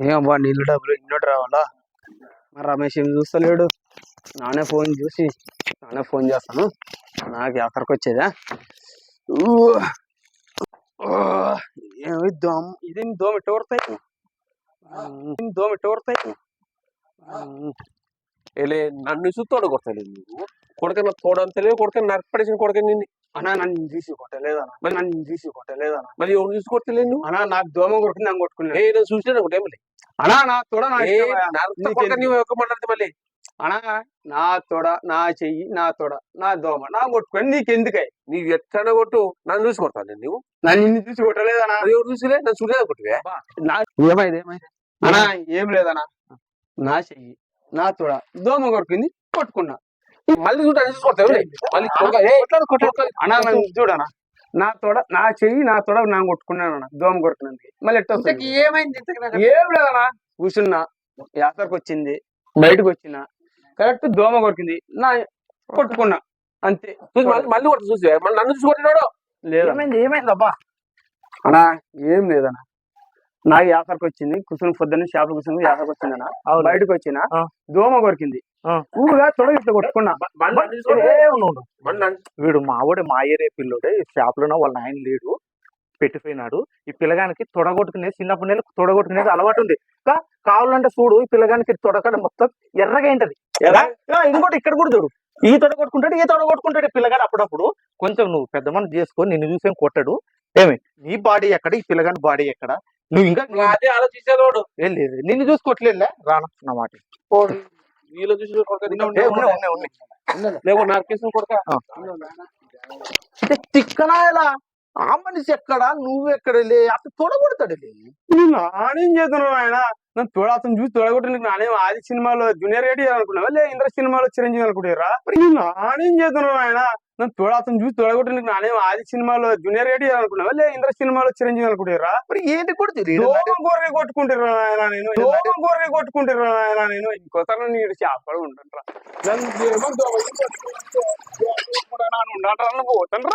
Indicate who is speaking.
Speaker 1: ఏమబ్బా నీళ్ళు డబ్బులు ఇన్నోటి రావాలా? మరి రమేష్ ఏం చూస్తలేడు? నానే ఫోన్ చూసి నానే ఫోన్ చేస్తాను. నాకు ఎక్కడికి వచ్చేదా? ఏమి దోమ ఇదేమి దోమ టోరుతాయి దోమ టోరుతాయి
Speaker 2: ఏలే నన్ను చూసి తోడ నువ్వు కొడుకన్నా తోడంతలే కొడుకని నరకపడేసిన కొడుకని నిన్ను.
Speaker 1: అన్నా నన్ను చూసి కొట్టలేదన్నా. మరి నన్ను చూసి కొట్టలేదన్నా.
Speaker 2: మరి ఎవరు చూసి కొట్టలే నువ్వు?
Speaker 1: అన్నా నాకు దోమ కొడుకుని నన్ను కొట్టుకున్నాడు.
Speaker 2: ఏ నేను చూసినా ఒకటే మళ్ళీ
Speaker 1: అన్నా నా తోడ నా
Speaker 2: ఏ
Speaker 1: ఇష్టమయ్యా.
Speaker 2: నరత
Speaker 1: నీకెందుకు?
Speaker 2: కొడుక నీవు ఒక మాట్లాడితే మళ్ళీ.
Speaker 1: అన్నా నా తొడ నా చెయ్యి నా తొడ నా దోమ నా కొట్టుకొని నీకెందుకై
Speaker 2: నీవు ఎట్లా కొట్టు నన్ను చూసి కొడతాను నేను నువ్వు?
Speaker 1: నన్ను నిన్ను చూసి కొట్టలేదన్నా.
Speaker 2: ఎవరు చూసిలే? నన్ను చూడలేదు కొట్టువే?
Speaker 1: నా ఏమైంది ఏమైంది అన్నా ఏం లేదన్నా. నా చెయ్యి నా తొడ దోమ కొడుకుంది కొట్టుకున్నా.
Speaker 2: మళ్ళీ చూడ కొడతావు మళ్ళీ.
Speaker 1: అన్నా నన్ను చూడనా? నా తొడ నా చెయ్యి నా తొడ నా కొట్టుకున్నాను అన్న దోమ కొడుకున్నందుకు మళ్ళీ ఎట్ట?
Speaker 2: ఏమైంది?
Speaker 1: ఏం లేదన్నా కూర్చున్నా యాసరికి వచ్చింది బయటకు వచ్చిన కరెక్ట్ దోమ కొరికింది నా కొట్టుకున్నా అంతే.
Speaker 2: మళ్ళీ కొట్టు చూసి. మళ్ళీ నన్ను చూసి కొట్టినాడు?
Speaker 1: లేదా?
Speaker 2: ఏమైంది? ఏమైంది అబ్బా?
Speaker 1: అన్నా ఏం లేదన్నా. నాకు యాసరికి వచ్చింది కుసుని పొద్దున్న చేప కుసుని యాసరికి వచ్చిందన్న. బయటకు వచ్చిన. దోమ కొరికింది
Speaker 3: ఆ.
Speaker 1: ఊగా తొడ ఇట్లా కొట్టుకున్నా.
Speaker 2: నన్ను చూసి నన్ను-
Speaker 3: వీడు మావోడే మా ఏరియా పిల్లోడే. షాప్ లోనో వాళ్ళ ఆయన లేడు పెట్టిపోయినాడు. ఈ పిల్లగానికి తొడగొట్టుకునేది చిన్నప్పటి నెల తొడగొట్టుకునేది అలవాటు ఉంది. కా- కావాలంటే చూడు ఈ పిల్లగానికి తొడకడ మొత్తం ఎర్రగా ఏంటది? ఇంకోటి ఇక్కడ కూడా చూడు. ఈ తొడ కొట్టుకుంటాడు ఈ తొడ కొట్టుకుంటాడు ఈ పిల్లగాడు అప్పుడప్పుడు. కొంచెం నువ్వు పెద్ద మనసు చేసుకొని నిన్ను చూసేం కొట్టాడు. ఏమి? నీ బాడీ ఎక్కడ? ఈ పిల్లగాని బాడీ ఎక్కడ? నువ్వు ఇంకా
Speaker 2: అదే వాడు.
Speaker 3: ఏం లేదు నిన్ను నా మాట
Speaker 2: వీళ్ళు చూసి కొడుక
Speaker 3: ఏ, ఉన్నాయి, ఉన్నాయి, ఉన్నాయి.
Speaker 2: లేవు నరికేసిన కొడుక.
Speaker 3: అంటే తిక్కనాయలా ఆ మనిషి ఎక్కడ? నువ్వు ఎక్కడ లే అతను తొడగొడతాడు
Speaker 1: నేను నానేం చేస్తున్నావు ఆయన నన్ను తోడ అతను చూసి తోడగొట్టడానికి నానేం ఆది సినిమాలో జూనియర్ రెడ్డి అనుకున్నావా? లే ఇంద్ర సినిమాలో చిరంజీవి అనుకుంటారా మరి నేను నానేం చేస్తున్నావు ఆయన నన్ను తోడ అతను చూసి తోడగొట్టడానికి నానేం ఆది సినిమాలో జూనియర్ రెడ్డి అనుకున్నావా? లే ఇంద్ర సినిమాలో చిరంజీవి అనుకుంటారా?
Speaker 3: మరి ఏంటి కూడా తెలియదు
Speaker 1: దోమ గొర్రె కొట్టుకుంటారా నేను? గొర్రె కొట్టుకుంటారా ఆయన నేను? ఇంకోసారి నీడు చేపలు ఉంటారా నన్ను పోతాను.